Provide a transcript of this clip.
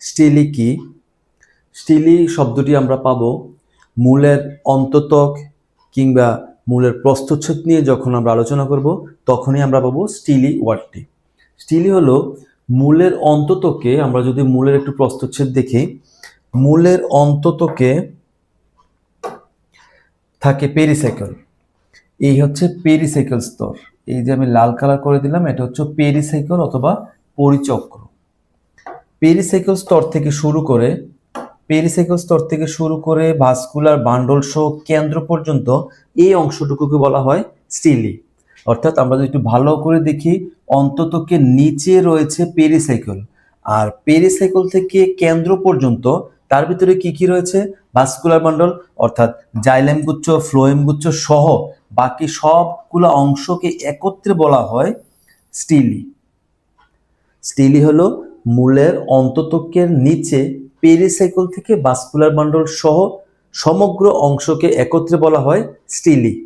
স্টিলি কি? স্টিলি শব্দটি আমরা পাবো মূলের অন্ততক কিংবা মূলের প্রস্থচ্ছেদ নিয়ে যখন আমরা আলোচনা করব, তখনই আমরা পাবো স্টিলি ওয়ার্ডটি। স্টিলি হলো মূলের অন্ততকে, আমরা যদি মূলের একটু প্রস্থচ্ছেদ দেখি, মূলের অন্ততকে থাকে পেরিসাইকেল। এই হচ্ছে পেরিসাইকেল স্তর। এই যে আমি লাল কালার করে দিলাম, এটা হচ্ছে পেরিসাইকেল অথবা পরিচক্র। পেরিসাইকেল স্তর থেকে শুরু করে পেরিসাইকেল স্তর থেকে শুরু করে ভাস্কুলার বান্ডল সহ কেন্দ্র পর্যন্ত এই অংশটুকুকে বলা হয় স্টিলি। অর্থাৎ আমরা যদি একটু ভালো করে দেখি অন্ততকে নিচে রয়েছে পেরিসাইকেল আর পেরিসাইকেল থেকে কেন্দ্র পর্যন্ত তার ভিতরে কি কি রয়েছে? ভাস্কুলার বান্ডল, অর্থাৎ জাইলেম গুচ্ছ, ফ্লোয়েম গুচ্ছ সহ বাকি সবগুলো অংশকে একত্রে বলা হয় স্টিলি। স্টিলি হলো মূলের অন্ততকের নিচে পেরিসাইকেল থেকে বাস্কুলার বান্ডল সহ সমগ্র অংশকে একত্রে বলা হয় স্টিলি।